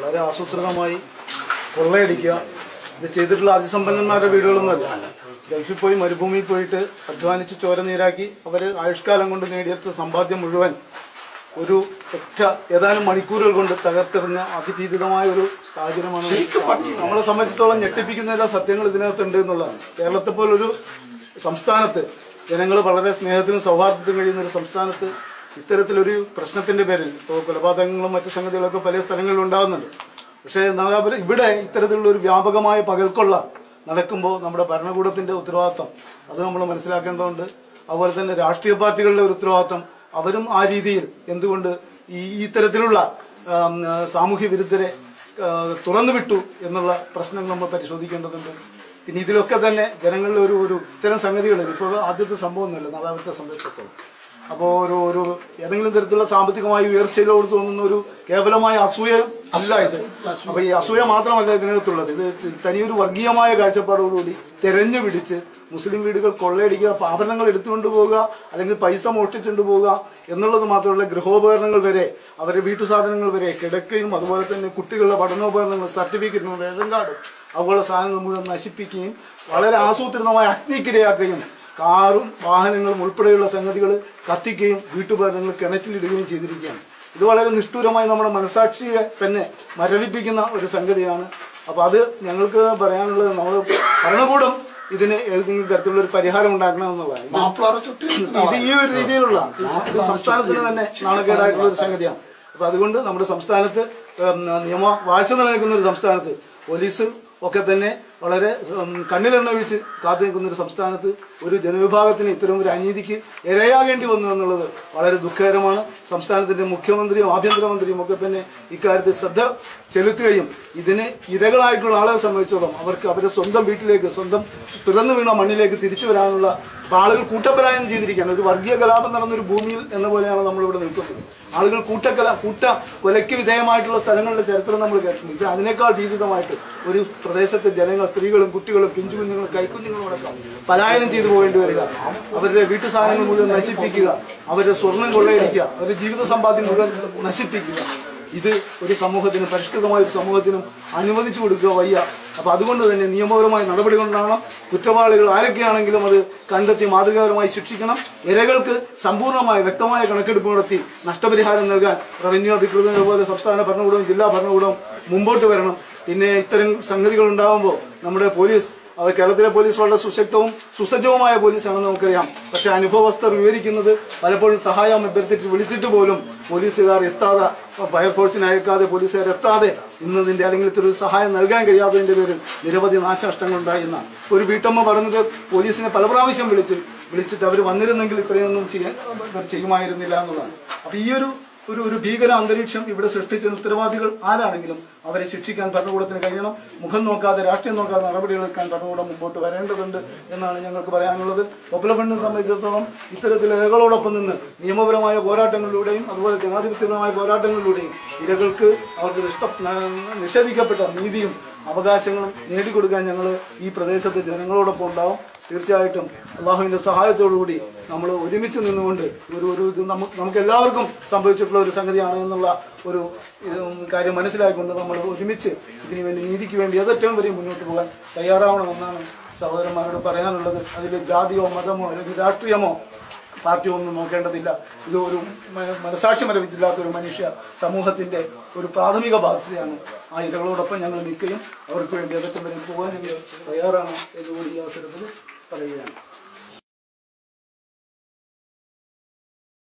വളരെ ആസൂത്രിതമായി കൊള്ളയടിക്കുക. ഇത് ചെയ്തിട്ടുള്ള അതിസമ്പന്നന്മാരുടെ വീടുകളൊന്നുമല്ല. ഗൾഫിൽ പോയി മരുഭൂമിയിൽ പോയിട്ട് അധ്വാനിച്ച് ചോര നീരാക്കി അവർ ആയുഷ്കാലം കൊണ്ട് നേടിയെടുത്ത സമ്പാദ്യം മുഴുവൻ ഒരു ഒറ്റ ഏതാനും മണിക്കൂറുകൾ കൊണ്ട് തകർത്തെറിഞ്ഞ അതിഭീതിതമായ ഒരു സാഹചര്യമാണ് നമ്മളെ സംബന്ധിച്ചിടത്തോളം ഞെട്ടിപ്പിക്കുന്ന എല്ലാ സത്യങ്ങൾ ഇതിനകത്തുണ്ട് എന്നുള്ളതാണ്. കേരളത്തെ പോലൊരു സംസ്ഥാനത്ത് ജനങ്ങൾ വളരെ സ്നേഹത്തിനും സൗഹാർദ്ദത്തിനും കഴിയുന്ന ഒരു സംസ്ഥാനത്ത് ഇത്തരത്തിലൊരു പ്രശ്നത്തിന്റെ പേരിൽ ഇപ്പോൾ കൊലപാതകങ്ങളും മറ്റു സംഗതികളൊക്കെ പല സ്ഥലങ്ങളിലും ഉണ്ടാകുന്നുണ്ട്. പക്ഷേ ഇവിടെ ഇത്തരത്തിലുള്ള ഒരു വ്യാപകമായ പകൽക്കൊള്ള നടക്കുമ്പോൾ നമ്മുടെ ഭരണകൂടത്തിന്റെ ഉത്തരവാദിത്വം അത് നമ്മൾ മനസ്സിലാക്കേണ്ടതുണ്ട്. അതുപോലെ തന്നെ രാഷ്ട്രീയ പാർട്ടികളുടെ ഒരു ഉത്തരവാദിത്വം അവരും ആ രീതിയിൽ എന്തുകൊണ്ട് ഈ ഇത്തരത്തിലുള്ള സാമൂഹ്യ വിരുദ്ധരെ തുറന്നുവിട്ടു തുറന്നു വിട്ടു എന്നുള്ള പ്രശ്നങ്ങൾ നമ്മൾ പരിശോധിക്കേണ്ടതുണ്ട്. പിന്നെ ഇതിലൊക്കെ തന്നെ ജനങ്ങളിലൊരു ഒരു ഒരു ഇത്തരം സംഗതികൾ ഇപ്പോൾ ആദ്യത്തെ സംഭവമൊന്നുമല്ല നാലാമത്തെ സംബന്ധിച്ചിടത്തോളം. അപ്പോൾ ഒരു ഒരു ഏതെങ്കിലും തരത്തിലുള്ള സാമ്പത്തികമായ ഉയർച്ചയിലോട് തോന്നുന്ന ഒരു കേവലമായ അസൂയ അല്ല അപ്പൊ ഈ അസൂയ മാത്രമല്ല ഇതിനകത്തുള്ളത്. ഇത് തനിയൊരു വർഗീയമായ കാഴ്ചപ്പാടോടുകൂടി തെരഞ്ഞു പിടിച്ച് മുസ്ലിം വീടുകൾ കൊള്ളയടിക്കുക ആഭരണങ്ങൾ എടുത്തുകൊണ്ട് പോവുക അല്ലെങ്കിൽ പൈസ മോഷ്ടിച്ചുകൊണ്ട് പോവുക എന്നുള്ളത് മാത്രമല്ല ഗൃഹോപകരണങ്ങൾ വരെ അവരുടെ വീട്ടു സാധനങ്ങൾ വരെ കിടക്കുകയും അതുപോലെ തന്നെ കുട്ടികളുടെ പഠനോപകരണങ്ങൾ സർട്ടിഫിക്കറ്റും റേഷൻ കാർഡും അതുപോലെ സാധനങ്ങൾ മുഴുവൻ നശിപ്പിക്കുകയും വളരെ ആസൂത്രിതമായ അഗ്നിക്കിരയാക്കുകയും കാറും വാഹനങ്ങളും ഉൾപ്പെടെയുള്ള സംഗതികൾ കത്തിക്കുകയും വീട്ടുപകരണങ്ങൾ കിണറ്റിലിടുകയും ചെയ്തിരിക്കുകയാണ്. ഇത് വളരെ നിഷ്ഠൂരമായി നമ്മുടെ മനസാക്ഷിയെ തന്നെ മരവിപ്പിക്കുന്ന ഒരു സംഗതിയാണ്. അപ്പോൾ അത് ഞങ്ങൾക്ക് പറയാനുള്ളത് നമ്മൾ ഭരണകൂടം ഇതിന് ഏതെങ്കിലും തരത്തിലുള്ള ഒരു പരിഹാരം ഉണ്ടാക്കണം എന്ന് പറയുന്നത് ഇത് ഈ ഒരു രീതിയിലുള്ള സംസ്ഥാനത്തിന് തന്നെ നാണക്കേടായിട്ടുള്ള ഒരു സംഗതിയാണ്. അപ്പൊ അതുകൊണ്ട് നമ്മുടെ സംസ്ഥാനത്ത് നിയമ വാഴ്ച നിലനിൽക്കുന്ന ഒരു സംസ്ഥാനത്ത് പോലീസ് ഒക്കെ തന്നെ വളരെ കണ്ണിലെണ്ണവിച്ച് കാത്തു നിൽക്കുന്ന ഒരു സംസ്ഥാനത്ത് ഒരു ജനവിഭാഗത്തിന് ഇത്തരം ഒരു അനീതിക്ക് ഇരയാകേണ്ടി വന്നു എന്നുള്ളത് വളരെ ദുഃഖകരമാണ്. സംസ്ഥാനത്തിന്റെ മുഖ്യമന്ത്രിയും ആഭ്യന്തരമന്ത്രിയും ഒക്കെ തന്നെ ഇക്കാര്യത്തിൽ ശ്രദ്ധ ചെലുത്തുകയും ഇതിന് ഇരകളായിട്ടുള്ള ആളെ സംബന്ധിച്ചോളം അവർക്ക് അവരുടെ സ്വന്തം വീട്ടിലേക്ക് സ്വന്തം തുറന്നു വീണ മണ്ണിലേക്ക് തിരിച്ചു വരാനുള്ള ആളുകൾ കൂട്ടപലായനം ചെയ്തിരിക്കുകയാണ്. ഒരു വർഗീയ കലാപം നടന്ന ഒരു ഭൂമിയിൽ എന്ന പോലെയാണ് നമ്മളിവിടെ നിൽക്കുന്നത്. ആളുകൾ കൂട്ടക്കല കൂട്ട കൊലയ്ക്ക് വിധേയമായിട്ടുള്ള സ്ഥലങ്ങളുടെ ചരിത്രം നമ്മൾ കേട്ടിട്ടുണ്ട്. ഇത് അതിനേക്കാൾ ഭീതിതമായിട്ട് ഒരു പ്രദേശത്തെ ജനങ്ങൾ സ്ത്രീകളും കുട്ടികളും പിഞ്ചു കുഞ്ഞുങ്ങളും കൈക്കുഞ്ഞുങ്ങളും അടക്കം പലായനം ചെയ്തു പോകേണ്ടി വരിക. അവരുടെ വീട്ടു സാധനങ്ങൾ മുഴുവൻ നശിപ്പിക്കുക. അവരുടെ സ്വർണം കൊള്ളയടിക്കുക. അവരുടെ ജീവിത സമ്പാദ്യം മുഴുവൻ നശിപ്പിക്കുക. ഇത് ഒരു സമൂഹത്തിനും പരിഷ്കൃതമായ ഒരു സമൂഹത്തിനും അനുവദിച്ചു കൊടുക്കുക വയ്യ. അപ്പൊ അതുകൊണ്ട് തന്നെ നിയമപരമായ നടപടികൾ ഉണ്ടാകണം കുറ്റവാളികൾ ആരൊക്കെയാണെങ്കിലും അത് കണ്ടെത്തി മാതൃകാപരമായി ശിക്ഷിക്കണം. ഇരകൾക്ക് സമ്പൂർണമായ വ്യക്തമായ കണക്കെടുപ്പ് നടത്തി നഷ്ടപരിഹാരം നൽകാൻ റവന്യൂ അധികൃതർ പോലെ സംസ്ഥാന ഭരണകൂടവും ജില്ലാ ഭരണകൂടവും മുമ്പോട്ട് വരണം. പിന്നെ ഇത്തരം സംഗതികൾ ഉണ്ടാകുമ്പോൾ നമ്മുടെ പോലീസ് അത് കേരളത്തിലെ പോലീസ് വളരെ സുശക്തവും സുസജ്ജവുമായ പോലീസാണെന്ന് നമുക്കറിയാം. പക്ഷെ അനുഭവസ്ഥർ വിവരിക്കുന്നത് പലപ്പോഴും സഹായം അഭ്യർത്ഥിച്ച് വിളിച്ചിട്ട് പോലും പോലീസുകാർ എത്താതെ ഫയർഫോഴ്സിനെ അയക്കാതെ പോലീസുകാർ എത്താതെ ഇന്നതിന്റെ അല്ലെങ്കിൽ ഇത്തരം സഹായം നൽകാൻ കഴിയാത്തതിന്റെ പേരിൽ നിരവധി നാശനഷ്ടങ്ങൾ ഉണ്ടായി എന്നാണ്. ഒരു വീട്ടമ്മ പറഞ്ഞത് പോലീസിനെ പല പ്രാവശ്യം വിളിച്ചു വിളിച്ചിട്ട് അവർ വന്നിരുന്നെങ്കിൽ ഇത്രയൊന്നും ചെയ്യാൻ ചെയ്യുമായിരുന്നില്ല എന്നുള്ളതാണ്. അപ്പൊ ഈ ഒരു ഒരു ഒരു ഭീകര അന്തരീക്ഷം ഇവിടെ സൃഷ്ടിച്ച ഉത്തരവാദികൾ ആരാണെങ്കിലും അവരെ ശിക്ഷിക്കാൻ ഭരണകൂടത്തിന് കഴിയണം. മുഖം നോക്കാതെ രാഷ്ട്രീയം നോക്കാതെ നടപടികളെടുക്കാൻ ഭരണകൂടം മുമ്പോട്ട് വരേണ്ടതുണ്ട് എന്നാണ് ഞങ്ങൾക്ക് പറയാനുള്ളത്. പോപ്പുലർ ഫണ്ടിനെ സംബന്ധിച്ചിടത്തോളം ഇത്തരത്തിൽ ഇരകളോടൊപ്പം നിന്ന് നിയമപരമായ പോരാട്ടങ്ങളിലൂടെയും അതുപോലെ ജനാധിപത്യപരമായ പോരാട്ടങ്ങളിലൂടെയും ഇരകൾക്ക് അവർക്ക് നിഷ്ട നിഷേധിക്കപ്പെട്ട നീതിയും അവകാശങ്ങളും നേടിക്കൊടുക്കാൻ ഞങ്ങൾ ഈ പ്രദേശത്തെ ജനങ്ങളോടൊപ്പം ഉണ്ടാവും. തീർച്ചയായിട്ടും അള്ളാഹുവിന്റെ സഹായത്തോടുകൂടി നമ്മൾ ഒരുമിച്ച് നിന്നുകൊണ്ട് ഒരു ഒരു ഇത് നമുക്ക് നമുക്ക് എല്ലാവർക്കും സംഭവിച്ചിട്ടുള്ള ഒരു സംഗതിയാണ് എന്നുള്ള ഒരു കാര്യം മനസ്സിലാക്കിക്കൊണ്ട് നമ്മൾ ഒരുമിച്ച് ഇതിനു വേണ്ടി നീതിക്ക് വേണ്ടി ഏതറ്റവും വരെ മുന്നോട്ട് പോകാൻ തയ്യാറാവണമെന്നാണ് സഹോദരന്മാരോട് പറയാനുള്ളത്. അതിൽ ജാതിയോ മതമോ അല്ലെങ്കിൽ രാഷ്ട്രീയമോ പാർട്ടിയോ ഒന്നും നോക്കേണ്ടതില്ല. ഇത് ഒരു മനസാക്ഷി മരവിച്ചില്ലാത്ത ഒരു മനുഷ്യ സമൂഹത്തിന്റെ ഒരു പ്രാഥമിക ബാധ്യതയാണ്. ആ ഇരകളോടൊപ്പം ഞങ്ങൾ നിൽക്കുകയും അവർക്ക് വേണ്ടി അതൊക്കെ വരെ പോകാൻ തയ്യാറാണ് എന്നുകൂടി ഈ അവസരത്തിൽ 不一样。